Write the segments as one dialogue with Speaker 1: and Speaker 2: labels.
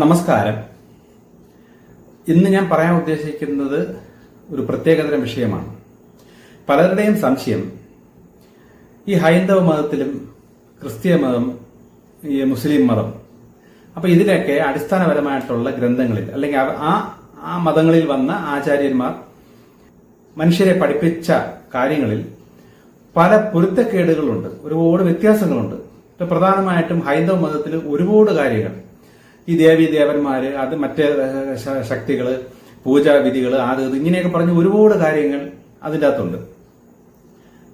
Speaker 1: നമസ്കാരം. ഇന്ന് ഞാൻ പറയാൻ ഉദ്ദേശിക്കുന്നത് ഒരു പ്രത്യേകതരം വിഷയമാണ്. പലരുടെയും സംശയം ഈ ഹൈന്ദവ മതത്തിലും ക്രിസ്തീയ മതം ഈ മുസ്ലിം മതം അപ്പൊ ഇതിലൊക്കെ അടിസ്ഥാനപരമായിട്ടുള്ള ഗ്രന്ഥങ്ങളിൽ അല്ലെങ്കിൽ ആ ആ മതങ്ങളിൽ വന്ന ആചാര്യന്മാർ മനുഷ്യരെ പഠിപ്പിച്ച കാര്യങ്ങളിൽ പല പൊരുത്തക്കേടുകളുണ്ട് ഒരുപാട് വ്യത്യാസങ്ങളുണ്ട്. ഇപ്പൊ പ്രധാനമായിട്ടും ഹൈന്ദവ മതത്തിൽ ഒരുപാട് കാര്യങ്ങൾ. ഈ ദേവി ദേവന്മാര് അത് മറ്റേ ശക്തികൾ പൂജാവിധികൾ അത് ഇങ്ങനെയൊക്കെ പറഞ്ഞ് ഒരുപാട് കാര്യങ്ങൾ അതിന്റെ അകത്തുണ്ട്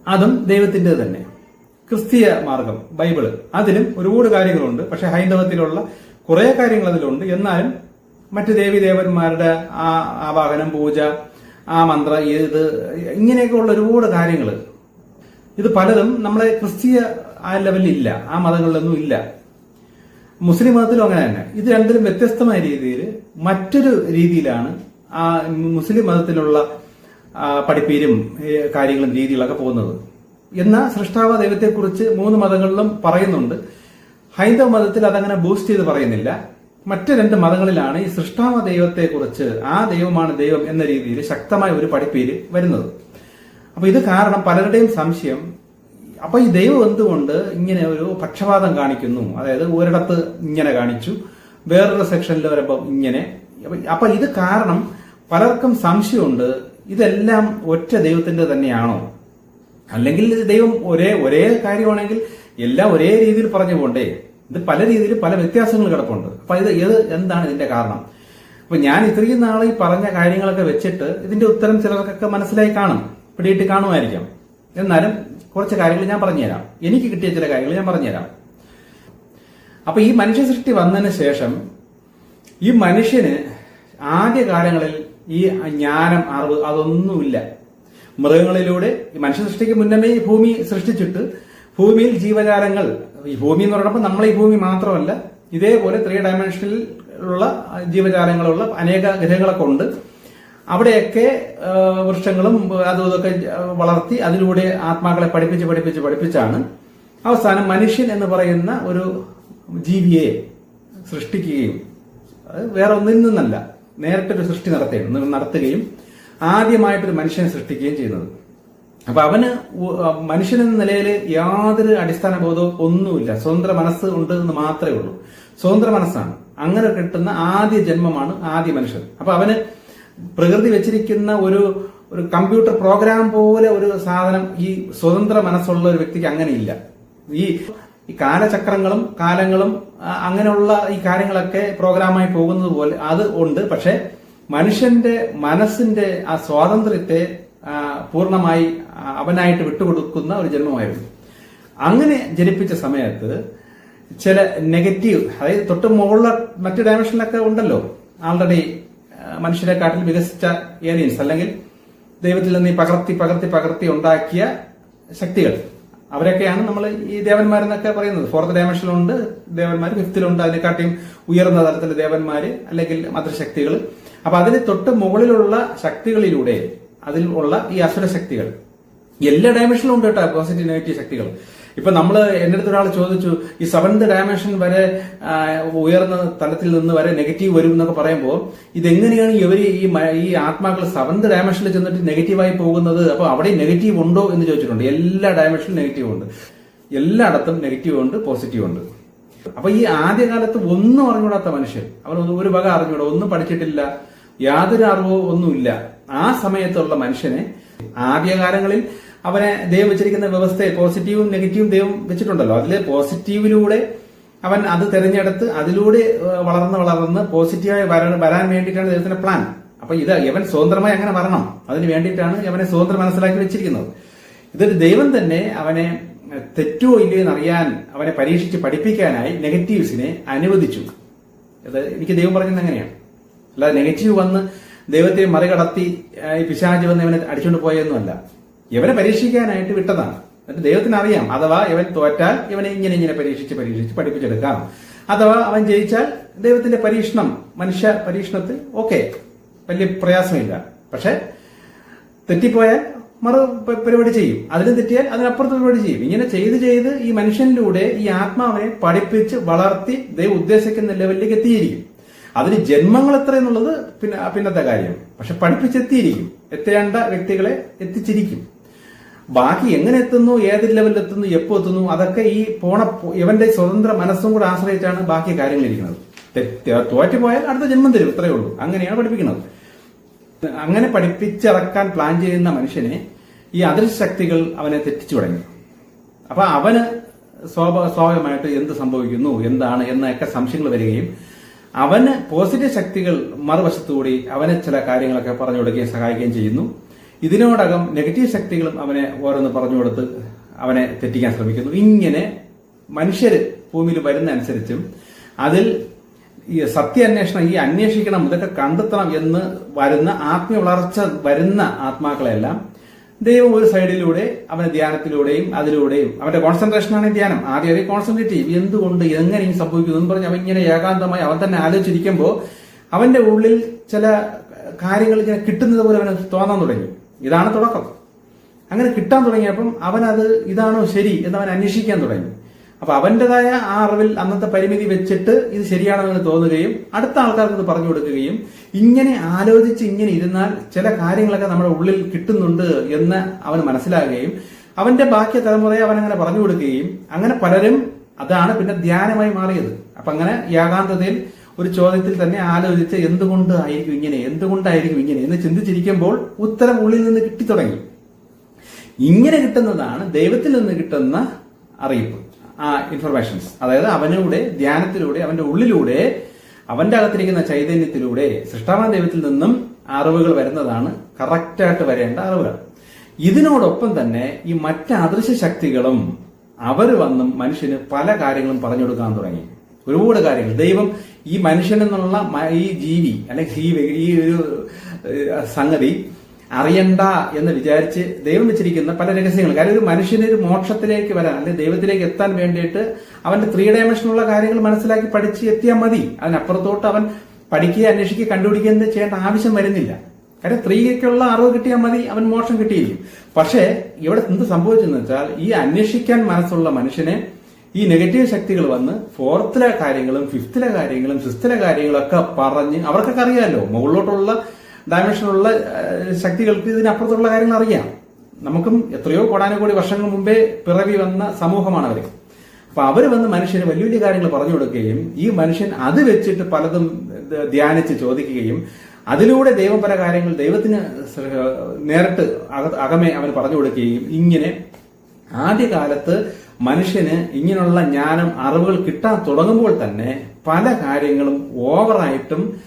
Speaker 1: അതും ദൈവത്തിന്റെ തന്നെ. ക്രിസ്തീയ മാർഗം ബൈബിൾ. അതിലും ഒരുപാട് കാര്യങ്ങളുണ്ട്. പക്ഷെ ഹൈന്ദവത്തിലുള്ള കുറെ കാര്യങ്ങൾ അതിലുണ്ട്. എന്നാലും മറ്റ് ദേവി ദേവന്മാരുടെ ആ ആവാഹനം പൂജ ആ മന്ത്ര ഇത് ഇങ്ങനെയൊക്കെ ഉള്ള ഒരുപാട് കാര്യങ്ങൾ ഇത് പലതും നമ്മളെ ക്രിസ്തീയ ആ ലെവലിൽ ഇല്ല ആ മതങ്ങളിലൊന്നും ഇല്ല. മുസ്ലിം മതത്തിലും അങ്ങനെ തന്നെ. ഇത് രണ്ടിലും വ്യത്യസ്തമായ രീതിയിൽ മറ്റൊരു രീതിയിലാണ് ആ മുസ്ലിം മതത്തിലുള്ള പഠിപ്പീരും കാര്യങ്ങളും രീതികളൊക്കെ പോകുന്നത്. എന്നാൽ സൃഷ്ടാവ ദൈവത്തെക്കുറിച്ച് മൂന്ന് മതങ്ങളിലും പറയുന്നുണ്ട്. ഹൈന്ദവ മതത്തിൽ അതങ്ങനെ ബൂസ്റ്റ് ചെയ്ത് പറയുന്നില്ല. മറ്റു രണ്ട് മതങ്ങളിലാണ് ഈ സൃഷ്ടാവ ദൈവത്തെക്കുറിച്ച് ആ ദൈവമാണ് ദൈവം എന്ന രീതിയിൽ ശക്തമായ ഒരു പഠിപ്പീര് വരുന്നത്. അപ്പൊ ഇത് കാരണം പലരുടെയും സംശയം അപ്പൊ ഈ ദൈവം എന്തുകൊണ്ട് ഇങ്ങനെ ഒരു പക്ഷപാതം കാണിക്കുന്നു? അതായത് ഒരിടത്ത് ഇങ്ങനെ കാണിച്ചു വേറൊരു സെക്ഷനിൽ വരുമ്പോൾ ഇങ്ങനെ. അപ്പൊ- ഇത് കാരണം പലർക്കും സംശയമുണ്ട് ഇതെല്ലാം ഒറ്റ ദൈവത്തിന്റെ തന്നെയാണോ? അല്ലെങ്കിൽ ദൈവം ഒരേ ഒരേ കാര്യമാണെങ്കിൽ എല്ലാം ഒരേ രീതിയിൽ പറഞ്ഞു പോണ്ടേ? ഇത് പല രീതിയിൽ പല വ്യത്യാസങ്ങൾ കിടപ്പുണ്ട്. അപ്പൊ ഇത് ഏത് എന്താണ് ഇതിന്റെ കാരണം? അപ്പൊ ഞാൻ ഇത്രയും നാളെ ഈ പറഞ്ഞ കാര്യങ്ങളൊക്കെ വെച്ചിട്ട് ഇതിന്റെ ഉത്തരം ചിലർക്കൊക്കെ മനസ്സിലായി കാണും. പിടിയിട്ട് കാണുമായിരിക്കാം. എന്നാലും കുറച്ച് കാര്യങ്ങൾ ഞാൻ പറഞ്ഞുതരാം. എനിക്ക് കിട്ടിയ ചില കാര്യങ്ങൾ ഞാൻ പറഞ്ഞുതരാം. അപ്പൊ ഈ മനുഷ്യ സൃഷ്ടി വന്നതിന് ശേഷം ഈ മനുഷ്യന് ആദ്യ കാലങ്ങളിൽ ഈ ജ്ഞാനം അറിവ് അതൊന്നുമില്ല. മൃഗങ്ങളിലൂടെ ഈ മനുഷ്യ സൃഷ്ടിക്ക് മുന്നമേ ഈ ഭൂമി സൃഷ്ടിച്ചിട്ട് ഭൂമിയിൽ ജീവജാലങ്ങൾ ഈ ഭൂമി എന്ന് പറയുമ്പോൾ നമ്മൾ ഈ ഭൂമി മാത്രമല്ല ഇതേപോലെ ത്രീ ഡയമെൻഷനിൽ ഉള്ള ജീവജാലങ്ങളുള്ള അനേക ഗ്രഹങ്ങളൊക്കെ ഉണ്ട്. അവിടെയൊക്കെ വൃക്ഷങ്ങളും അതും ഇതൊക്കെ വളർത്തി അതിലൂടെ ആത്മാക്കളെ പഠിപ്പിച്ച് പഠിപ്പിച്ച് പഠിപ്പിച്ചാണ് അവസാനം മനുഷ്യൻ എന്ന് പറയുന്ന ഒരു ജീവിയെ സൃഷ്ടിക്കുകയും വേറെ ഒന്നിൽ നിന്നല്ല നേരിട്ടൊരു സൃഷ്ടി നടത്തുകയും നടത്തുകയും ആദ്യമായിട്ടൊരു മനുഷ്യനെ സൃഷ്ടിക്കുകയും ചെയ്യുന്നത്. അപ്പൊ അവന് മനുഷ്യൻ എന്ന നിലയിൽ യാതൊരു അടിസ്ഥാന ബോധവും ഒന്നുമില്ല. സ്വതന്ത്ര മനസ്സ് ഉണ്ട് എന്ന് മാത്രമേ ഉള്ളൂ. സ്വതന്ത്ര മനസ്സാണ്. അങ്ങനെ കിട്ടുന്ന ആദ്യ ജന്മമാണ് ആദ്യ മനുഷ്യൻ. അപ്പൊ അവന് പ്രകൃതി വെച്ചിരിക്കുന്ന ഒരു ഒരു കമ്പ്യൂട്ടർ പ്രോഗ്രാം പോലെ ഒരു സാധനം ഈ സ്വതന്ത്ര മനസ്സുള്ള ഒരു വ്യക്തിക്ക് അങ്ങനെയില്ല. ഈ ഈ കാലചക്രങ്ങളും കാലങ്ങളും അങ്ങനെയുള്ള ഈ കാര്യങ്ങളൊക്കെ പ്രോഗ്രാമായി പോകുന്നത് പോലെ അത് ഉണ്ട്. പക്ഷെ മനുഷ്യന്റെ മനസ്സിന്റെ ആ സ്വാതന്ത്ര്യത്തെ പൂർണമായി അവനായിട്ട് വിട്ടുകൊടുക്കുന്ന ഒരു ജന്മമായിരുന്നു. അങ്ങനെ ജനിപ്പിച്ച സമയത്ത് ചില നെഗറ്റീവ് അതായത് തൊട്ട് മുകളിലെ മറ്റു ഡയമെൻഷനിലൊക്കെ ഉണ്ടല്ലോ. ആൾറെഡി മനുഷ്യരെ കാട്ടിൽ വികസിച്ച ഏലിയൻസ് അല്ലെങ്കിൽ ദൈവത്തിൽ നിന്ന് ഈ പകർത്തി പകർത്തി പകർത്തി ഉണ്ടാക്കിയ ശക്തികൾ. അവരൊക്കെയാണ് നമ്മൾ ഈ ദേവന്മാരെന്നൊക്കെ പറയുന്നത്. ഫോർത്ത് ഡയമെൻഷനിലുണ്ട് ദേവന്മാർ ഫിഫ്തിലുണ്ട് അതിനെക്കാട്ടിയും ഉയർന്ന തരത്തിലെ ദേവന്മാര് അല്ലെങ്കിൽ മതശക്തികൾ അപ്പൊ അതിന് തൊട്ട് മുകളിലുള്ള ശക്തികളിലൂടെ അതിൽ ഉള്ള ഈ അസുര ശക്തികൾ എല്ലാ ഡയമെൻഷനിലും ഉണ്ട് കേട്ടോ പോസിറ്റീവ് നെഗറ്റീവ് ശക്തികൾ. ഇപ്പൊ നമ്മൾ എന്റെ അടുത്ത് ഒരാൾ ചോദിച്ചു ഈ സെവന്ത് ഡയമെൻഷൻ വരെ ഉയർന്ന തലത്തിൽ നിന്ന് വരെ നെഗറ്റീവ് വരും എന്നൊക്കെ പറയുമ്പോൾ ഇതെങ്ങനെയാണ് ഇവർ ഈ ഈ ആത്മാക്കൾ സെവന്ത് ഡയമെൻഷനിൽ ചെന്നിട്ട് നെഗറ്റീവായി പോകുന്നത്? അപ്പൊ അവിടെ നെഗറ്റീവ് ഉണ്ടോ എന്ന് ചോദിച്ചിട്ടുണ്ട്. എല്ലാ ഡയമെൻഷനിലും നെഗറ്റീവ് ഉണ്ട്. എല്ലായിടത്തും നെഗറ്റീവ് ഉണ്ട് പോസിറ്റീവ് ഉണ്ട്. അപ്പൊ ഈ ആദ്യകാലത്ത് ഒന്നും അറിഞ്ഞൂടാത്ത മനുഷ്യൻ. അവൻ ഒരു വക അറിഞ്ഞൂടാ ഒന്നും പഠിച്ചിട്ടില്ല. യാതൊരു അറിവോ ഒന്നുമില്ല. ആ സമയത്തുള്ള മനുഷ്യനെ ആദ്യകാലങ്ങളിൽ അവനെ ദൈവം വെച്ചിരിക്കുന്ന വ്യവസ്ഥയെ പോസിറ്റീവും നെഗറ്റീവും ദൈവം വെച്ചിട്ടുണ്ടല്ലോ. അതിലെ പോസിറ്റീവിലൂടെ അവൻ അത് തെരഞ്ഞെടുത്ത് അതിലൂടെ വളർന്ന് വളർന്ന് പോസിറ്റീവായി വരാൻ വരാൻ വേണ്ടിയിട്ടാണ് ദൈവത്തിന്റെ പ്ലാൻ അപ്പൊ ഇത് ഇവൻ സ്വതന്ത്രമായി അങ്ങനെ വരണം. അതിന് വേണ്ടിയിട്ടാണ് ഇവനെ സ്വതന്ത്രം മനസ്സിലാക്കി വെച്ചിരിക്കുന്നത്. ഇതൊരു ദൈവം തന്നെ അവനെ തെറ്റോ ഇല്ലയോ എന്നറിയാൻ അവനെ പരീക്ഷിച്ച് പഠിപ്പിക്കാനായി നെഗറ്റീവ്സിനെ അനുവദിച്ചു. അത് എനിക്ക് ദൈവം പറഞ്ഞത് അങ്ങനെയാണ്. അല്ലാതെ നെഗറ്റീവ് വന്ന് ദൈവത്തെ മറികടത്തി പിശാച് വന്ന് ഇവനെ അടിച്ചുകൊണ്ട് പോയൊന്നുമല്ല. ഇവനെ പരീക്ഷിക്കാനായിട്ട് വിട്ടതാണ്. എന്നിട്ട് ദൈവത്തിന് അറിയാം അഥവാ ഇവൻ തോറ്റാൽ ഇവനെ ഇങ്ങനെ ഇങ്ങനെ പരീക്ഷിച്ച് പരീക്ഷിച്ച് പഠിപ്പിച്ചെടുക്കാം. അഥവാ അവൻ ജയിച്ചാൽ ദൈവത്തിന്റെ പരീക്ഷണം മനുഷ്യ പരീക്ഷണത്തിൽ ഓക്കെ വലിയ പ്രയാസമില്ല. പക്ഷെ തെറ്റിപ്പോയാൽ മറു പരിപാടി ചെയ്യും. അതിലും തെറ്റിയാൽ അതിനപ്പുറത്ത് പരിപാടി ചെയ്യും. ഇങ്ങനെ ചെയ്ത് ചെയ്ത് ഈ മനുഷ്യനിലൂടെ ഈ ആത്മാവിനെ പഠിപ്പിച്ച് വളർത്തി ദൈവം ഉദ്ദേശിക്കുന്ന ലെവലിലേക്ക് എത്തിയിരിക്കും. അതിന് ജന്മങ്ങൾ എത്ര എന്നുള്ളത് പിന്നെ പിന്നത്തെ കാര്യം. പക്ഷെ പഠിപ്പിച്ചെത്തിയിരിക്കും എത്തേണ്ട വ്യക്തികളെ എത്തിച്ചിരിക്കും. ബാക്കി എങ്ങനെ എത്തുന്നു ഏത് ലെവലിൽ എത്തുന്നു എപ്പോ എത്തുന്നു അതൊക്കെ ഈ പോണ ഇവന്റെ സ്വതന്ത്ര മനസ്സും കൂടെ ആശ്രയിച്ചാണ് ബാക്കി കാര്യങ്ങൾ ഇരിക്കുന്നത്. തെ- തോറ്റുപോയാൽ അടുത്ത ജന്മം തരും ഇത്രയേ ഉള്ളൂ. അങ്ങനെയാണ് പഠിപ്പിക്കുന്നത്. അങ്ങനെ പഠിപ്പിച്ചിറക്കാൻ പ്ലാൻ ചെയ്യുന്ന മനുഷ്യനെ ഈ ശക്തികൾ അവനെ തെറ്റിച്ചു തുടങ്ങി. അപ്പൊ അവന് സ്വാഭ- സ്വാഭാവികമായിട്ട് എന്ത് സംഭവിക്കുന്നു എന്താണ് എന്നൊക്കെ സംശയങ്ങൾ വരികയും അവന് പോസിറ്റീവ് ശക്തികൾ മറുവശത്തുകൂടി അവനെ ചില കാര്യങ്ങളൊക്കെ പറഞ്ഞു കൊടുക്കുകയും സഹായിക്കുകയും ചെയ്യുന്നു. ഇതിനോടകം നെഗറ്റീവ് ശക്തികളും അവനെ ഓരോന്ന് പറഞ്ഞു കൊടുത്ത് അവനെ തെറ്റിക്കാൻ ശ്രമിക്കുന്നു. ഇങ്ങനെ മനുഷ്യർ ഭൂമിയിൽ വരുന്ന അനുസരിച്ചും അതിൽ ഈ സത്യാന്വേഷണം ഈ അന്വേഷിക്കണം ഇതൊക്കെ കണ്ടെത്തണം എന്ന് വരുന്ന ആത്മീയ വളർച്ച വരുന്ന ആത്മാക്കളെല്ലാം ദൈവം ഒരു സൈഡിലൂടെ അവന്റെ ധ്യാനത്തിലൂടെയും അതിലൂടെയും അവന്റെ കോൺസെൻട്രേഷനാണ് ധ്യാനം. ആദ്യം അതേ കോൺസെൻട്രേറ്റ് ചെയ്യും. എന്തുകൊണ്ട് എങ്ങനെ ഈ സംഭവിക്കുന്നു എന്ന് പറഞ്ഞ് അവൻ ഇങ്ങനെ ഏകാന്തമായി അവൻ തന്നെ ആലോചിച്ചിരിക്കുമ്പോൾ അവന്റെ ഉള്ളിൽ ചില കാര്യങ്ങൾ ഇങ്ങനെ കിട്ടുന്നത് പോലെ അവന് തോന്നാൻ തുടങ്ങി. ഇതാണ് തുടക്കം. അങ്ങനെ കിട്ടാൻ തുടങ്ങിയപ്പം അവനത് ഇതാണോ ശരി എന്ന് അവൻ അന്വേഷിക്കാൻ തുടങ്ങി. അപ്പൊ അവന്റേതായ ആ അറിവിൽ അന്നത്തെ പരിമിതി വെച്ചിട്ട് ഇത് ശരിയാണെന്ന് തോന്നുകയും അടുത്ത ആൾക്കാർക്ക് ഇത് പറഞ്ഞു കൊടുക്കുകയും ഇങ്ങനെ ആലോചിച്ച് ഇങ്ങനെ ഇരുന്നാൽ ചില കാര്യങ്ങളൊക്കെ നമ്മുടെ ഉള്ളിൽ കിട്ടുന്നുണ്ട് എന്ന് അവൻ മനസ്സിലാകുകയും അവന്റെ ബാക്കി തലമുറയെ അവൻ അങ്ങനെ പറഞ്ഞു കൊടുക്കുകയും അങ്ങനെ പലരും അതാണ് പിന്നെ ധ്യാനമായി മാറിയത്. അപ്പൊ അങ്ങനെ ഏകാന്തതയിൽ ഒരു ചോദ്യത്തിൽ തന്നെ ആലോചിച്ച് എന്തുകൊണ്ട് ആയിരിക്കും ഇങ്ങനെ എന്തുകൊണ്ടായിരിക്കും ഇങ്ങനെ എന്ന് ചിന്തിച്ചിരിക്കുമ്പോൾ ഉത്തരം ഉള്ളിൽ നിന്ന് കിട്ടി തുടങ്ങി ഇങ്ങനെ കിട്ടുന്നതാണ് ദൈവത്തിൽ നിന്ന് കിട്ടുന്ന അറിയിപ്പ് ആ ഇൻഫർമേഷൻസ് അതായത് അവനിലൂടെ ധ്യാനത്തിലൂടെ അവന്റെ ഉള്ളിലൂടെ അവന്റെ അകത്തിരിക്കുന്ന ചൈതന്യത്തിലൂടെ സൃഷ്ടാവാൻ ദൈവത്തിൽ നിന്നും അറിവുകൾ വരുന്നതാണ് കറക്റ്റായിട്ട് വരേണ്ട അറിവുകൾ. ഇതിനോടൊപ്പം തന്നെ ഈ മറ്റ് അദൃശ്യ ശക്തികളും അവർ വന്നും മനുഷ്യന് പല കാര്യങ്ങളും പറഞ്ഞു കൊടുക്കാൻ തുടങ്ങി. ഒരുപാട് കാര്യങ്ങൾ. ദൈവം ഈ മനുഷ്യൻ എന്നുള്ള ഈ ജീവി അല്ലെങ്കിൽ ഈ ഈ ഒരു സംഗതി അറിയണ്ട എന്ന് വിചാരിച്ച് ദൈവം വെച്ചിരിക്കുന്ന പല രഹസ്യങ്ങൾ കാര്യം ഒരു മനുഷ്യന് ഒരു മോക്ഷത്തിലേക്ക് വരാൻ അല്ലെങ്കിൽ ദൈവത്തിലേക്ക് എത്താൻ വേണ്ടിയിട്ട് അവന്റെ ത്രീ ഡയമെൻഷനുള്ള കാര്യങ്ങൾ മനസ്സിലാക്കി പഠിച്ച് എത്തിയാൽ മതി. അതിനപ്പുറത്തോട്ട് അവൻ പഠിക്കുക അന്വേഷിക്കുക കണ്ടുപിടിക്കുക ചെയ്യേണ്ട ആവശ്യം വരുന്നില്ല. കാര്യം സ്ത്രീക്കുള്ള അറിവ് കിട്ടിയാൽ മതി അവൻ മോക്ഷം കിട്ടിയിരിക്കും. പക്ഷേ ഇവിടെ എന്ത് സംഭവിച്ചെന്ന് വെച്ചാൽ ഈ അന്വേഷിക്കാൻ മനസ്സുള്ള മനുഷ്യനെ ഈ നെഗറ്റീവ് ശക്തികൾ വന്ന് ഫോർത്തിലെ കാര്യങ്ങളും ഫിഫ്ത്തിലെ കാര്യങ്ങളും സിക്സ്ത്തിലെ കാര്യങ്ങളും ഒക്കെ പറഞ്ഞ് അവർക്കൊക്കെ അറിയാമല്ലോ മുകളിലോട്ടുള്ള ഡയമെൻഷനുള്ള ശക്തികൾക്ക് ഇതിനപ്പുറത്തുള്ള കാര്യങ്ങൾ അറിയാം. നമുക്കും എത്രയോ കോടാനുകോടി വർഷങ്ങൾ മുമ്പേ പിറവി വന്ന സമൂഹമാണ് അവർ അപ്പൊ അവർ വന്ന് മനുഷ്യന് വലിയ വലിയ കാര്യങ്ങൾ പറഞ്ഞു കൊടുക്കുകയും ഈ മനുഷ്യൻ അത് വെച്ചിട്ട് പലതും ധ്യാനിച്ച് ചോദിക്കുകയും അതിലൂടെ ദൈവം പല കാര്യങ്ങൾ ദൈവത്തിന് നേരിട്ട് അക- അകമേ അവന് പറഞ്ഞു കൊടുക്കുകയും ഇങ്ങനെ ആദ്യകാലത്ത് മനുഷ്യന് ഇങ്ങനെയുള്ള ജ്ഞാനം അറിവുകൾ കിട്ടാൻ തുടങ്ങുമ്പോൾ തന്നെ പല കാര്യങ്ങളും ഓവറായിട്ടും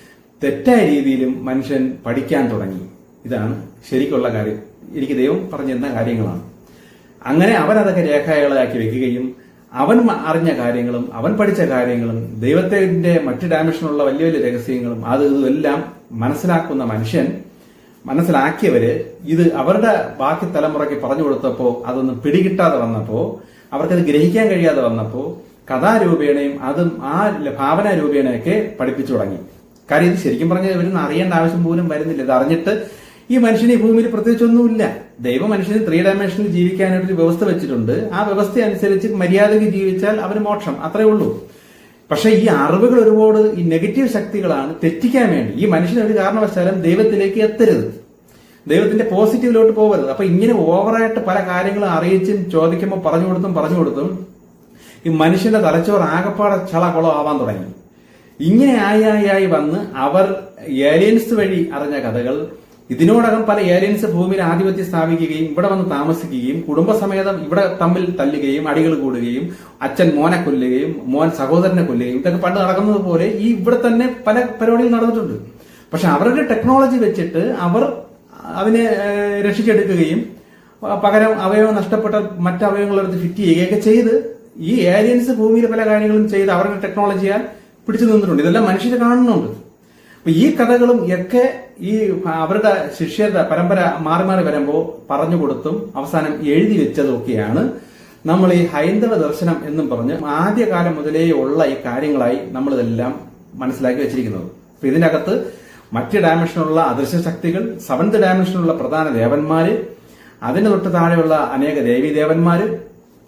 Speaker 1: തെറ്റായ രീതിയിലും മനുഷ്യൻ പഠിക്കാൻ തുടങ്ങി. ഇതാണ് ശരിക്കുള്ള കാര്യം. എനിക്ക് ദൈവം പറഞ്ഞു തന്ന കാര്യങ്ങളാണ്. അങ്ങനെ അവൻ അതൊക്കെ രേഖകളാക്കി വെക്കുകയും അവൻ അറിഞ്ഞ കാര്യങ്ങളും അവൻ പഠിച്ച കാര്യങ്ങളും ദൈവത്തിന്റെ മറ്റു ഡയമെൻഷനുള്ള വലിയ വലിയ രഹസ്യങ്ങളും അത് ഇതെല്ലാം മനസ്സിലാക്കുന്ന മനുഷ്യൻ മനസ്സിലാക്കിയവര് ഇത് അവരുടെ ബാക്കി തലമുറയ്ക്ക് പറഞ്ഞു കൊടുത്തപ്പോ അതൊന്നും പിടികിട്ടാതെ വന്നപ്പോ അവർക്കത് ഗ്രഹിക്കാൻ കഴിയാതെ വന്നപ്പോ കഥാരൂപേണയും അതും ആ ഭാവന രൂപേണയൊക്കെ പഠിപ്പിച്ചു തുടങ്ങി. കാര്യം ഇത് ശരിക്കും പറഞ്ഞാൽ ഇവരൊന്നും അറിയേണ്ട ആവശ്യം പോലും വരുന്നില്ല. ഇത് അറിഞ്ഞിട്ട് ഈ മനുഷ്യനെ ഈ ഭൂമിയിൽ പ്രത്യേകിച്ചൊന്നുമില്ല. ദൈവം മനുഷ്യന് ത്രീ ഡയമെൻഷനിൽ ജീവിക്കാനായിട്ട് ഒരു വ്യവസ്ഥ വെച്ചിട്ടുണ്ട്. ആ വ്യവസ്ഥ അനുസരിച്ച് മര്യാദയ്ക്ക് ജീവിച്ചാൽ അവന് മോക്ഷം. അത്രേ ഉള്ളൂ. പക്ഷേ ഈ അറിവുകൾ ഒരുപാട് ഈ നെഗറ്റീവ് ശക്തികളാണ് തെറ്റിക്കാൻ വേണ്ടി. ഈ മനുഷ്യൻ ഒരു കാരണവശാലും ദൈവത്തിലേക്ക് എത്തരുത്. ദൈവത്തിന്റെ പോസിറ്റീവിലോട്ട് പോകരുത്. അപ്പൊ ഇങ്ങനെ ഓവറായിട്ട് പല കാര്യങ്ങളും അറിയിച്ചും ചോദിക്കുമ്പോൾ പറഞ്ഞു കൊടുത്തും പറഞ്ഞു കൊടുത്തും ഈ മനുഷ്യന്റെ തലച്ചോറ് ആകപ്പാടെ ചള കുളം ആവാൻ തുടങ്ങി. ഇങ്ങനെ ആയി ആയി ആയി വന്ന് അവർ ഏലിയൻസ് വഴി അറിഞ്ഞ കഥകൾ ഇതിനോടകം പല ഏലിയൻസ് ഭൂമിയിൽ ആധിപത്യം സ്ഥാപിക്കുകയും ഇവിടെ വന്ന് താമസിക്കുകയും കുടുംബസമേതം ഇവിടെ തമ്മിൽ തല്ലുകയും അടികൾ കൂടുകയും അച്ഛൻ മോനെ കൊല്ലുകയും മോൻ സഹോദരനെ കൊല്ലുകയും ഇതൊക്കെ പണ്ട് നടക്കുന്നത് പോലെ ഈ ഇവിടെ തന്നെ പല പരിപാടികൾ നടന്നിട്ടുണ്ട്. പക്ഷെ അവരുടെ ടെക്നോളജി വെച്ചിട്ട് അവർ ഏഹ്, രക്ഷിച്ചെടുക്കുകയും പകരം അവയവം നഷ്ടപ്പെട്ട മറ്റ് എടുത്ത് ഫിറ്റ് ചെയ്യുകയൊക്കെ ചെയ്ത് ഈ ഏലിയൻസ് ഭൂമിയിലെ പല കാര്യങ്ങളും ചെയ്ത് അവരുടെ ടെക്നോളജിയാൽ പിടിച്ചു നിന്നിട്ടുണ്ട്. ഇതെല്ലാം മനുഷ്യർ കാണുന്നുണ്ട്. അപ്പൊ ഈ കഥകളും ഒക്കെ ഈ അവരുടെ ശിഷ്യരുടെ പരമ്പര മാറി മാറി വരുമ്പോൾ പറഞ്ഞു കൊടുത്തും അവസാനം എഴുതി വെച്ചതൊക്കെയാണ് നമ്മൾ ഈ ഹൈന്ദവ ദർശനം എന്നും പറഞ്ഞ് ആദ്യകാലം മുതലേ ഉള്ള ഈ കാര്യങ്ങളായി നമ്മളിതെല്ലാം മനസ്സിലാക്കി വെച്ചിരിക്കുന്നത്. അപ്പൊ ഇതിനകത്ത് മറ്റ് ഡയമെൻഷനുള്ള അദൃശ്യ ശക്തികൾ സെവൻത് ഡയമെൻഷനുള്ള പ്രധാന ദേവന്മാര് അതിന് തൊട്ട് താഴെയുള്ള അനേക ദേവീദേവന്മാര്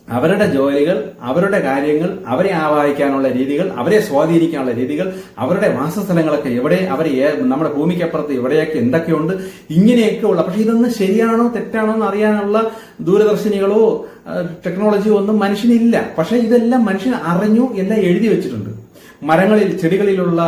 Speaker 1: അവരുടെ ജോലികൾ അവരുടെ കാര്യങ്ങൾ അവരെ ആവാഹിക്കാനുള്ള രീതികൾ അവരെ സ്വാധീനിക്കാനുള്ള രീതികൾ അവരുടെ വാസസ്ഥലങ്ങളൊക്കെ എവിടെ അവരെ ഏ- നമ്മുടെ ഭൂമിക്കപ്പുറത്ത് എവിടെയൊക്കെ എന്തൊക്കെയുണ്ട് ഇങ്ങനെയൊക്കെ ഉള്ള പക്ഷെ ഇതൊന്നും ശരിയാണോ തെറ്റാണോ എന്ന് അറിയാനുള്ള ദൂരദർശിനികളോ ടെക്നോളജിയോ ഒന്നും മനുഷ്യനില്ല. പക്ഷെ ഇതെല്ലാം മനുഷ്യൻ അറിഞ്ഞു എല്ലാം എഴുതി വെച്ചിട്ടുണ്ട്. മരങ്ങളിൽ ചെടികളിലുള്ള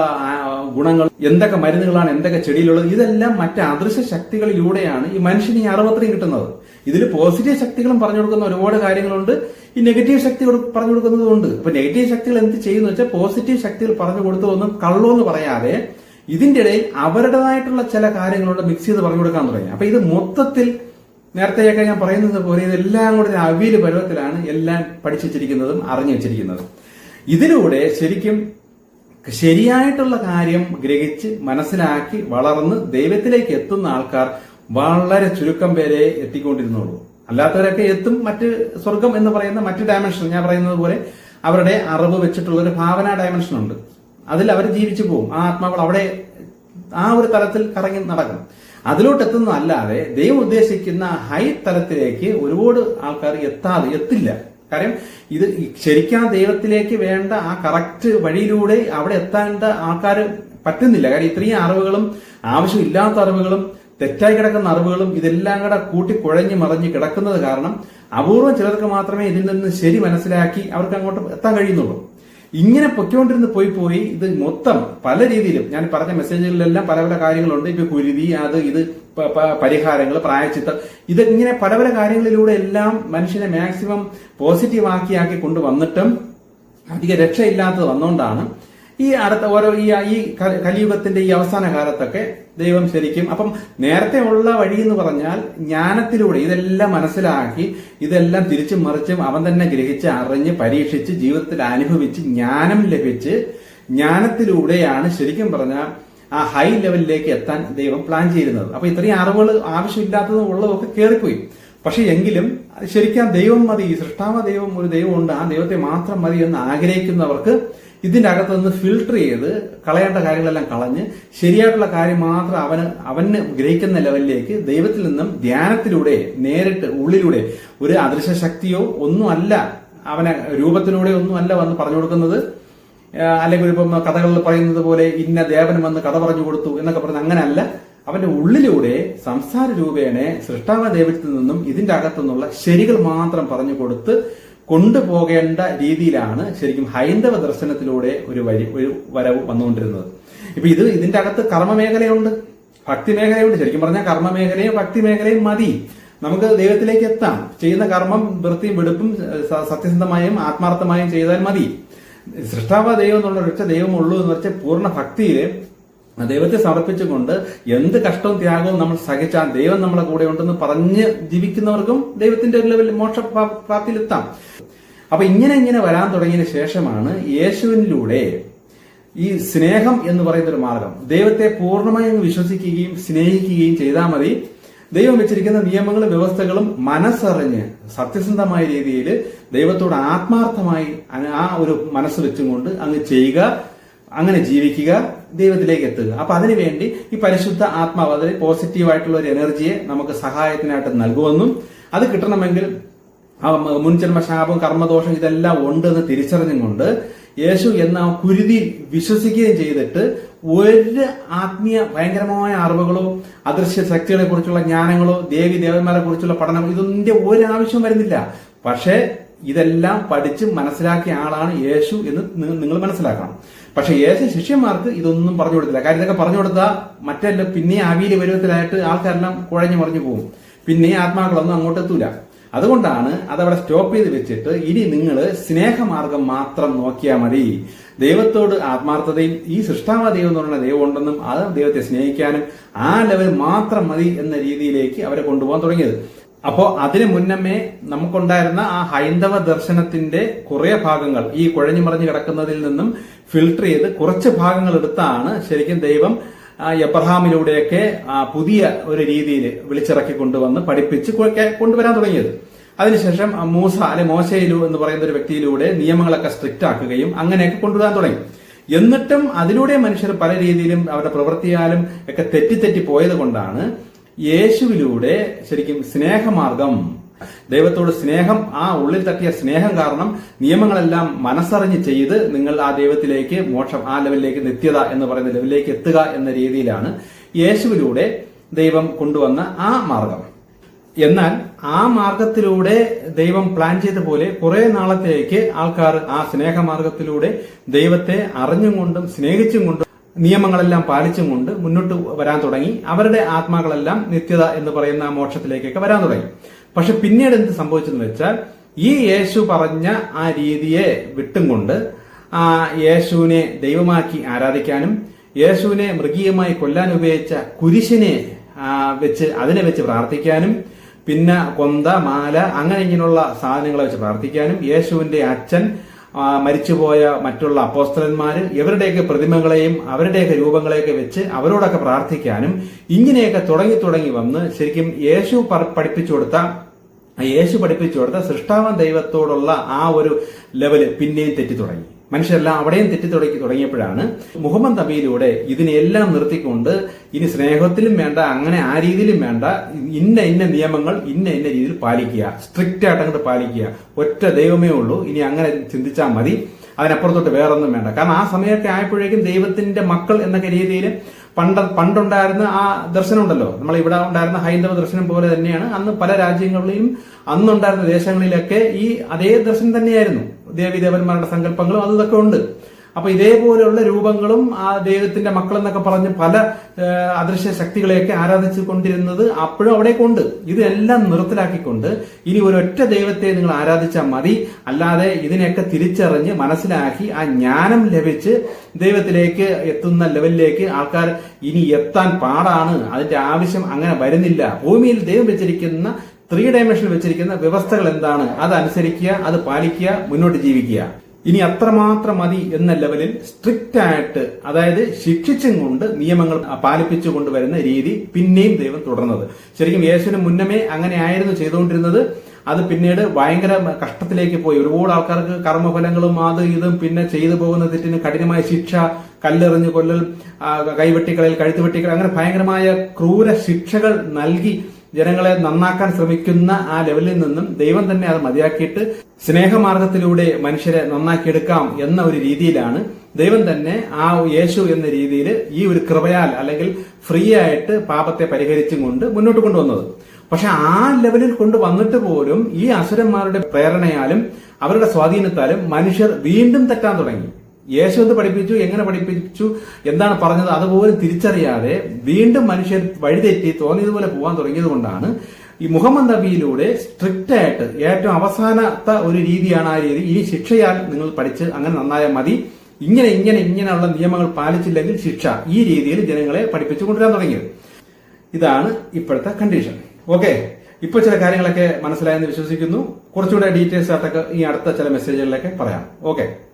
Speaker 1: ഗുണങ്ങൾ എന്തൊക്കെ മരുന്നുകളാണ് എന്തൊക്കെ ചെടിയിലുള്ളത് ഇതെല്ലാം മറ്റ് അദൃശ്യ ശക്തികളിലൂടെയാണ് ഈ മനുഷ്യന് ഈ അറുപത്രയും കിട്ടുന്നത്. ഇതിൽ പോസിറ്റീവ് ശക്തികളും പറഞ്ഞു കൊടുക്കുന്ന ഒരുപാട് കാര്യങ്ങളുണ്ട്. ഈ നെഗറ്റീവ് ശക്തികൾ പറഞ്ഞു കൊടുക്കുന്നതുണ്ട് അപ്പൊ നെഗറ്റീവ് ശക്തികൾ എന്ത് ചെയ്യുന്നു വെച്ചാൽ പോസിറ്റീവ് ശക്തികൾ പറഞ്ഞു കൊടുത്തതൊന്നും കള്ളോ എന്ന് പറയാതെ ഇതിന്റെ ഇടയിൽ അവരുടേതായിട്ടുള്ള ചില കാര്യങ്ങളോട് മിക്സ് ചെയ്ത് പറഞ്ഞു കൊടുക്കാൻ തുടങ്ങി അപ്പൊ ഇത് മൊത്തത്തിൽ നേരത്തെയൊക്കെ ഞാൻ പറയുന്നത് പോലെ ഇതെല്ലാം കൂടി അവിയൽ പരുവത്തിലാണ് എല്ലാം പഠിച്ചു വെച്ചിരിക്കുന്നതും അറിഞ്ഞു വെച്ചിരിക്കുന്നതും. ഇതിലൂടെ ശരിക്കും ശരിയായിട്ടുള്ള കാര്യം ഗ്രഹിച്ച് മനസ്സിലാക്കി വളർന്ന് ദൈവത്തിലേക്ക് എത്തുന്ന ആൾക്കാർ വളരെ ചുരുക്കം പേരെ എത്തിക്കൊണ്ടിരുന്നുള്ളൂ. അല്ലാത്തവരൊക്കെ എത്തും മറ്റ് സ്വർഗം എന്ന് പറയുന്ന മറ്റ് ഡയമെൻഷൻ ഞാൻ പറയുന്നത് പോലെ അവരുടെ അറിവ് വെച്ചിട്ടുള്ള ഒരു ഭാവന ഡയമെൻഷൻ ഉണ്ട്. അതിൽ അവർ ജീവിച്ചു പോകും. ആ ആത്മാക്കൾ അവിടെ ആ ഒരു തലത്തിൽ കറങ്ങി നടക്കും. അതിലോട്ട് എത്തുന്നതല്ലാതെ ദൈവം ഉദ്ദേശിക്കുന്ന ഹൈ തലത്തിലേക്ക് ഒരുപാട് ആൾക്കാർ എത്താതെ എത്തില്ല. കാര്യം ഇത് ശരിക്കും ആ ദൈവത്തിലേക്ക് വേണ്ട ആ കറക്റ്റ് വഴിയിലൂടെ അവിടെ എത്തേണ്ട ആൾക്കാർ പറ്റുന്നില്ല. കാര്യം ഇത്രയും അറിവുകളും ആവശ്യമില്ലാത്ത അറിവുകളും തെറ്റായി കിടക്കുന്ന അറിവുകളും ഇതെല്ലാം കൂടെ കൂട്ടി കുഴഞ്ഞു മറിഞ്ഞ് കിടക്കുന്നത് കാരണം അപൂർവം ചിലർക്ക് മാത്രമേ ഇതിൽ നിന്ന് ശരി മനസ്സിലാക്കി അവർക്ക് അങ്ങോട്ട് എത്താൻ കഴിയുന്നുള്ളൂ. ഇങ്ങനെ പൊയ്ക്കൊണ്ടിരുന്ന് പോയി പോയി ഇത് മൊത്തം പല രീതിയിലും ഞാൻ പറഞ്ഞ മെസ്സേജുകളിലെല്ലാം പല പല കാര്യങ്ങളുണ്ട്. ഇപ്പൊ കുരുതി അത് ഇത് പരിഹാരങ്ങൾ പ്രായച്ചിത്തം. ഇത് ഇങ്ങനെ പല പല കാര്യങ്ങളിലൂടെ എല്ലാം മനുഷ്യനെ മാക്സിമം പോസിറ്റീവ് ആക്കി ആക്കി കൊണ്ടുവന്നിട്ടും അധിക രക്ഷയില്ലാത്തത് വന്നുകൊണ്ടാണ് ഈ അടുത്ത ഓരോ ഈ ഈ കലിയുഗത്തിന്റെ ഈ അവസാന കാലത്തൊക്കെ ദൈവം ശരിക്കും അപ്പം നേരത്തെ ഉള്ള വഴി എന്ന് പറഞ്ഞാൽ ജ്ഞാനത്തിലൂടെ ഇതെല്ലാം മനസ്സിലാക്കി ഇതെല്ലാം തിരിച്ചും മറിച്ചും അവൻ തന്നെ ഗ്രഹിച്ച് അറിഞ്ഞ് പരീക്ഷിച്ച് ജീവിതത്തിൽ അനുഭവിച്ച് ജ്ഞാനം ലഭിച്ച് ജ്ഞാനത്തിലൂടെയാണ് ശരിക്കും പറഞ്ഞാൽ ആ ഹൈ ലെവലിലേക്ക് എത്താൻ ദൈവം പ്ലാൻ ചെയ്തിരുന്നത്. അപ്പൊ ഇത്രയും അറിവുകൾ ആവശ്യമില്ലാത്തത് ഉള്ളതൊക്കെ കയറിപ്പോയി പക്ഷെ എങ്കിലും ശരിക്കും ദൈവം മതി സൃഷ്ടാവ ദൈവം ഒരു ദൈവമുണ്ട് ആ ദൈവത്തെ മാത്രം മതി എന്ന് ആഗ്രഹിക്കുന്നവർക്ക് ഇതിന്റെ അകത്ത് നിന്ന് ഫിൽട്ടർ ചെയ്ത് കളയേണ്ട കാര്യങ്ങളെല്ലാം കളഞ്ഞ് ശരിയായിട്ടുള്ള കാര്യം മാത്രം അവന് അവന് ഗ്രഹിക്കുന്ന ലെവലിലേക്ക് ദൈവത്തിൽ നിന്നും ധ്യാനത്തിലൂടെ നേരിട്ട് ഉള്ളിലൂടെ ഒരു അദൃശ്യ ശക്തിയോ ഒന്നും അല്ല അവനെ രൂപത്തിലൂടെ ഒന്നും അല്ല വന്ന് പറഞ്ഞു കൊടുക്കുന്നത്. അല്ലെങ്കിൽ ഇപ്പം കഥകളിൽ പറയുന്നത് പോലെ ഇന്ന ദേവൻ വന്ന് കഥ പറഞ്ഞു കൊടുത്തു എന്നൊക്കെ പറഞ്ഞ് അങ്ങനെയല്ല അവന്റെ ഉള്ളിലൂടെ സംസാര രൂപേണെ സൃഷ്ടാവ ദൈവത്തിൽ നിന്നും ഇതിന്റെ അകത്തുനിന്നുള്ള ശരികൾ മാത്രം പറഞ്ഞു കൊടുത്ത് കൊണ്ടുപോകേണ്ട രീതിയിലാണ് ശരിക്കും ഹൈന്ദവ ദർശനത്തിലൂടെ ഒരു വഴി ഒരു വരവ് വന്നുകൊണ്ടിരുന്നത്. ഇപ്പൊ ഇത് ഇതിന്റെ അകത്ത് കർമ്മമേഖലയുണ്ട്. ഭക്തി മേഖലയുണ്ട് ശരിക്കും പറഞ്ഞാൽ കർമ്മ മേഖലയും ഭക്തി മേഖലയും മതി. നമുക്ക് ദൈവത്തിലേക്ക് എത്താം. ചെയ്യുന്ന കർമ്മം വൃത്തിയും വെടുപ്പും സത്യസന്ധമായും ആത്മാർത്ഥമായും ചെയ്താൽ മതി. സൃഷ്ടാവ ദൈവം എന്നുള്ള ഒരൊറ്റ ദൈവമുള്ളൂ എന്ന് വെച്ചാൽ പൂർണ ഭക്തിയിൽ ദൈവത്തെ സമർപ്പിച്ചുകൊണ്ട് എന്ത് കഷ്ടവും ത്യാഗവും നമ്മൾ സഹിച്ചാൽ ദൈവം നമ്മളെ കൂടെ ഉണ്ടെന്ന് പറഞ്ഞ് ജീവിക്കുന്നവർക്കും ദൈവത്തിന്റെ ഒരു ലെവലിൽ മോക്ഷ പ്രാ- പ്രാപ്തിയിലെത്താം അപ്പൊ ഇങ്ങനെ ഇങ്ങനെ വരാൻ തുടങ്ങിയ ശേഷമാണ് യേശുവിനിലൂടെ ഈ സ്നേഹം എന്ന് പറയുന്ന ഒരു മാർഗം. ദൈവത്തെ പൂർണമായും വിശ്വസിക്കുകയും സ്നേഹിക്കുകയും ചെയ്താൽ മതി. ദൈവം വെച്ചിരിക്കുന്ന നിയമങ്ങളും വ്യവസ്ഥകളും മനസ്സറിഞ്ഞ് സത്യസന്ധമായ രീതിയിൽ ദൈവത്തോട് ആത്മാർത്ഥമായി ആ ഒരു മനസ്സ് വെച്ചുകൊണ്ട് അങ്ങ് ചെയ്യുക അങ്ങനെ ജീവിക്കുക ദൈവത്തിലേക്ക് എത്തുക. അപ്പൊ അതിനുവേണ്ടി ഈ പരിശുദ്ധ ആത്മാവ് അതായത് പോസിറ്റീവായിട്ടുള്ള ഒരു എനർജിയെ നമുക്ക് സഹായത്തിനായിട്ട് നൽകുമെന്നും അത് കിട്ടണമെങ്കിൽ ആ മുൻജന്മ ശാപം കർമ്മദോഷം ഇതെല്ലാം ഉണ്ട് എന്ന് തിരിച്ചറിഞ്ഞുകൊണ്ട് യേശു എന്ന കുരുതി വിശ്വസിക്കുകയും ചെയ്തിട്ട് ഒരു ആത്മീയ ഭയങ്കരമായ അറിവുകളോ അദൃശ്യ ശക്തികളെ കുറിച്ചുള്ള ജ്ഞാനങ്ങളോ ദേവി ദേവന്മാരെ കുറിച്ചുള്ള പഠനം ഇതൊന്നിന്റെ ഒരു ആവശ്യം വരുന്നില്ല. പക്ഷേ ഇതെല്ലാം പഠിച്ച് മനസ്സിലാക്കിയ ആളാണ് യേശു എന്ന് നിങ്ങൾ മനസ്സിലാക്കണം. പക്ഷെ യേശു ശിഷ്യന്മാർക്ക് ഇതൊന്നും പറഞ്ഞു കൊടുത്തില്ല. കാര്യം ഇതൊക്കെ പറഞ്ഞു കൊടുത്താൽ മറ്റെല്ലാം പിന്നെ അവിയിൽ പരുവത്തിലായിട്ട് ആൾക്കാരെല്ലാം കുഴഞ്ഞു മറിഞ്ഞു പോകും. പിന്നെ ആത്മാക്കളൊന്നും അങ്ങോട്ട് എത്തൂല അതുകൊണ്ടാണ് അതവിടെ സ്റ്റോപ്പ് ചെയ്ത് വെച്ചിട്ട് ഇനി നിങ്ങൾ സ്നേഹമാർഗം മാത്രം നോക്കിയാൽ മതി. ദൈവത്തോട് ആത്മാർത്ഥതയും ഈ സൃഷ്ടാവ ദൈവം എന്ന് പറയുന്ന ദൈവം ഉണ്ടെന്നും അത് ദൈവത്തെ സ്നേഹിക്കാനും ആ ലെവൽ മാത്രം മതി എന്ന രീതിയിലേക്ക് അവരെ കൊണ്ടുപോകാൻ തുടങ്ങിയത്. അപ്പോ അതിനു മുന്നമേ നമുക്കുണ്ടായിരുന്ന ആ ഹൈന്ദവ ദർശനത്തിന്റെ കുറെ ഭാഗങ്ങൾ ഈ കുഴഞ്ഞു മറിഞ്ഞു കിടക്കുന്നതിൽ നിന്നും ഫിൽട്ടർ ചെയ്ത് കുറച്ച് ഭാഗങ്ങൾ എടുത്താണ് ശരിക്കും ദൈവം ആ, എബ്രഹാമിലൂടെയൊക്കെ ആ, പുതിയ ഒരു രീതിയിൽ വിളിച്ചിറക്കി കൊണ്ടുവന്ന് പഠിപ്പിച്ച് കൊണ്ടുവരാൻ തുടങ്ങിയത്. അതിനുശേഷം മൂസ അല്ലെ മോശയിലു എന്ന് പറയുന്ന ഒരു വ്യക്തിയിലൂടെ നിയമങ്ങളൊക്കെ സ്ട്രിക്റ്റ് ആക്കുകയും അങ്ങനെയൊക്കെ കൊണ്ടുവരാൻ തുടങ്ങി. എന്നിട്ടും അതിലൂടെ മനുഷ്യർ പല രീതിയിലും അവരുടെ പ്രവൃത്തിയാലും ഒക്കെ തെറ്റി തെറ്റി പോയത് കൊണ്ടാണ് യേശുവിലൂടെ ശരിക്കും സ്നേഹമാർഗം ദൈവത്തോട് സ്നേഹം ആ ഉള്ളിൽ തട്ടിയ സ്നേഹം കാരണം നിയമങ്ങളെല്ലാം മനസ്സറിഞ്ഞ് ചെയ്ത് നിങ്ങൾ ആ ദൈവത്തിലേക്ക് മോക്ഷം ആ ലെവലിലേക്ക് നിത്യത എന്ന് പറയുന്ന ലെവലിലേക്ക് എത്തുക എന്ന രീതിയിലാണ് യേശുവിലൂടെ ദൈവം കൊണ്ടുവന്ന ആ മാർഗം. എന്നാൽ ആ മാർഗത്തിലൂടെ ദൈവം പ്ലാൻ ചെയ്ത പോലെ കുറെ നാളത്തേക്ക് ആൾക്കാർ ആ സ്നേഹമാർഗത്തിലൂടെ ദൈവത്തെ അറിഞ്ഞും കൊണ്ടും സ്നേഹിച്ചും കൊണ്ടും നിയമങ്ങളെല്ലാം പാലിച്ചും കൊണ്ട് മുന്നോട്ട് വരാൻ തുടങ്ങി. അവരുടെ ആത്മാക്കളെല്ലാം നിത്യത എന്ന് പറയുന്ന മോക്ഷത്തിലേക്കൊക്കെ വരാൻ തുടങ്ങി. പക്ഷെ പിന്നീട് എന്ത് സംഭവിച്ചെന്ന് വെച്ചാൽ ഈ യേശു പറഞ്ഞ ആ രീതിയെ വിട്ടും കൊണ്ട് ആ യേശുവിനെ ദൈവമാക്കി ആരാധിക്കാനും യേശുവിനെ മൃഗീയമായി കൊല്ലാൻ ഉപയോഗിച്ച കുരിശിനെ വെച്ച് അതിനെ വെച്ച് പ്രാർത്ഥിക്കാനും പിന്നെ കൊന്ത മാല അങ്ങനെ ഇങ്ങനെയുള്ള സാധനങ്ങളെ വെച്ച് പ്രാർത്ഥിക്കാനും യേശുവിന്റെ അച്ഛൻ മരിച്ചുപോയ മറ്റുള്ള അപ്പോസ്തലന്മാര് ഇവരുടെയൊക്കെ പ്രതിമകളെയും അവരുടെയൊക്കെ രൂപങ്ങളെയൊക്കെ വെച്ച് അവരോടൊക്കെ പ്രാർത്ഥിക്കാനും ഇങ്ങനെയൊക്കെ തുടങ്ങി തുടങ്ങി വന്ന് ശരിക്കും യേശു പഠിപ്പിച്ചു കൊടുത്ത യേശു പഠിപ്പിച്ചു കൊടുത്ത സൃഷ്ടാവൻ ദൈവത്തോടുള്ള ആ ഒരു ലെവൽ പിന്നെയും തെറ്റി തുടങ്ങി. മനുഷ്യരെല്ലാം അവിടെയും തെറ്റി തുടങ്ങി തുടങ്ങിയപ്പോഴാണ് മുഹമ്മദ് നബിയിലൂടെ ഇതിനെല്ലാം നിർത്തിക്കൊണ്ട് ഇനി സ്നേഹത്തിലും വേണ്ട അങ്ങനെ ആ രീതിയിലും വേണ്ട ഇന്ന ഇന്ന നിയമങ്ങൾ ഇന്ന ഇന്ന രീതിയിൽ പാലിക്കുക സ്ട്രിക്റ്റ് ആയിട്ട് അങ്ങോട്ട് പാലിക്കുക. ഒറ്റ ദൈവമേ ഉള്ളൂ. ഇനി അങ്ങനെ ചിന്തിച്ചാൽ മതി. അതിനപ്പുറത്തോട്ട് വേറൊന്നും വേണ്ട. കാരണം ആ സമയമൊക്കെ ആയപ്പോഴേക്കും ദൈവത്തിന്റെ മക്കൾ എന്നൊക്കെ രീതിയിൽ പണ്ട് പണ്ടുണ്ടായിരുന്ന ആ ദർശനം ഉണ്ടല്ലോ നമ്മൾ ഇവിടെ ഉണ്ടായിരുന്ന ഹൈന്ദവ ദർശനം പോലെ തന്നെയാണ്. അന്ന് പല രാജ്യങ്ങളിലും അന്നുണ്ടായിരുന്ന ദേശങ്ങളിലൊക്കെ ഈ അതേ ദർശനം തന്നെയായിരുന്നു. ദേവീദേവന്മാരുടെ സങ്കല്പങ്ങളും അതൊക്കെ ഉണ്ട്. അപ്പൊ ഇതേപോലെയുള്ള രൂപങ്ങളും ആ ദൈവത്തിന്റെ മക്കൾ എന്നൊക്കെ പറഞ്ഞ് പല അദൃശ്യ ശക്തികളെയൊക്കെ ആരാധിച്ചു കൊണ്ടിരുന്നത് അപ്പോഴും അവിടെ കൊണ്ട് ഇതെല്ലാം നിർത്തലാക്കിക്കൊണ്ട് ഇനി ഒരൊറ്റ ദൈവത്തെ നിങ്ങൾ ആരാധിച്ചാൽ മതി. അല്ലാതെ ഇതിനെയൊക്കെ തിരിച്ചറിഞ്ഞ് മനസ്സിലാക്കി ആ ജ്ഞാനം ലഭിച്ച് ദൈവത്തിലേക്ക് എത്തുന്ന ലെവലിലേക്ക് ആൾക്കാർ ഇനി എത്താൻ പാടാണ്. അതിന്റെ ആവശ്യം അങ്ങനെ വരുന്നില്ല. ഭൂമിയിൽ ദൈവം വെച്ചിരിക്കുന്ന ത്രീ ഡയമെൻഷനിൽ വെച്ചിരിക്കുന്ന വ്യവസ്ഥകൾ എന്താണ്? അതനുസരിക്കുക അത് പാലിക്കുക മുന്നോട്ട് ജീവിക്കുക. ഇനി അത്രമാത്രം മതി എന്ന ലെവലിൽ സ്ട്രിക്റ്റ് ആയിട്ട് അതായത് ശിക്ഷിച്ചും കൊണ്ട് നിയമങ്ങൾ പാലിപ്പിച്ചു കൊണ്ടുവരുന്ന രീതി പിന്നെയും ദൈവം തുടർന്നത്. ശരിക്കും യേശുവിന് മുന്നമേ അങ്ങനെ ആയിരുന്നു ചെയ്തുകൊണ്ടിരുന്നത്. അത് പിന്നീട് ഭയങ്കര കഷ്ടത്തിലേക്ക് പോയി. ഒരുപാട് ആൾക്കാർക്ക് കർമ്മഫലങ്ങളും അത് ഇതും പിന്നെ ചെയ്തു പോകുന്ന തെറ്റിന് കഠിനമായ ശിക്ഷ കല്ലെറിഞ്ഞു കൊല്ലൽ കൈവെട്ടിക്കളിൽ കഴുത്തുവെട്ടിക്കളൽ അങ്ങനെ ഭയങ്കരമായ ക്രൂര ശിക്ഷകൾ നൽകി ജനങ്ങളെ നന്നാക്കാൻ ശ്രമിക്കുന്ന ആ ലെവലിൽ നിന്നും ദൈവം തന്നെ അത് മതിയാക്കിയിട്ട് സ്നേഹമാർഗത്തിലൂടെ മനുഷ്യരെ നന്നാക്കിയെടുക്കാം എന്ന ഒരു രീതിയിലാണ് ദൈവം തന്നെ ആ യേശു എന്ന രീതിയിൽ ഈ ഒരു കൃപയാൽ അല്ലെങ്കിൽ ഫ്രീ ആയിട്ട് പാപത്തെ പരിഹരിച്ചും കൊണ്ട് മുന്നോട്ട് കൊണ്ടുവന്നത്. പക്ഷെ ആ ലെവലിൽ കൊണ്ടുവന്നിട്ട് പോലും ഈ അസുരന്മാരുടെ പ്രേരണയാലും അവരുടെ സ്വാധീനത്താലും മനുഷ്യർ വീണ്ടും തെറ്റാൻ തുടങ്ങി. യേശു എന്ത് പഠിപ്പിച്ചു? എങ്ങനെ പഠിപ്പിച്ചു? എന്താണ് പറഞ്ഞത്? അതുപോലെ തിരിച്ചറിയാതെ വീണ്ടും മനുഷ്യർ വഴിതെറ്റി തോന്നിയതുപോലെ പോകാൻ തുടങ്ങിയത് കൊണ്ടാണ് ഈ മുഹമ്മദ് നബിയിലൂടെ സ്ട്രിക്റ്റ് ആയിട്ട് ഏറ്റവും അവസാനത്തെ ഒരു രീതിയാണ് ആ രീതി. ഇനി ശിക്ഷയാൽ നിങ്ങൾ പഠിച്ച് അങ്ങനെ നന്നായാൽ മതി. ഇങ്ങനെ ഇങ്ങനെ ഇങ്ങനെയുള്ള നിയമങ്ങൾ പാലിച്ചില്ലെങ്കിൽ ശിക്ഷ. ഈ രീതിയിൽ ജനങ്ങളെ പഠിപ്പിച്ചു കൊണ്ടുവരാൻ തുടങ്ങിയത്. ഇതാണ് ഇപ്പോഴത്തെ കണ്ടീഷൻ ഓക്കെ ഇപ്പൊ ചില കാര്യങ്ങളൊക്കെ മനസ്സിലായെന്ന് വിശ്വസിക്കുന്നു. കുറച്ചുകൂടെ ഡീറ്റെയിൽസ് ആയിട്ടൊക്കെ ഈ അടുത്ത ചില മെസ്സേജുകളിലൊക്കെ പറയാം. ഓക്കെ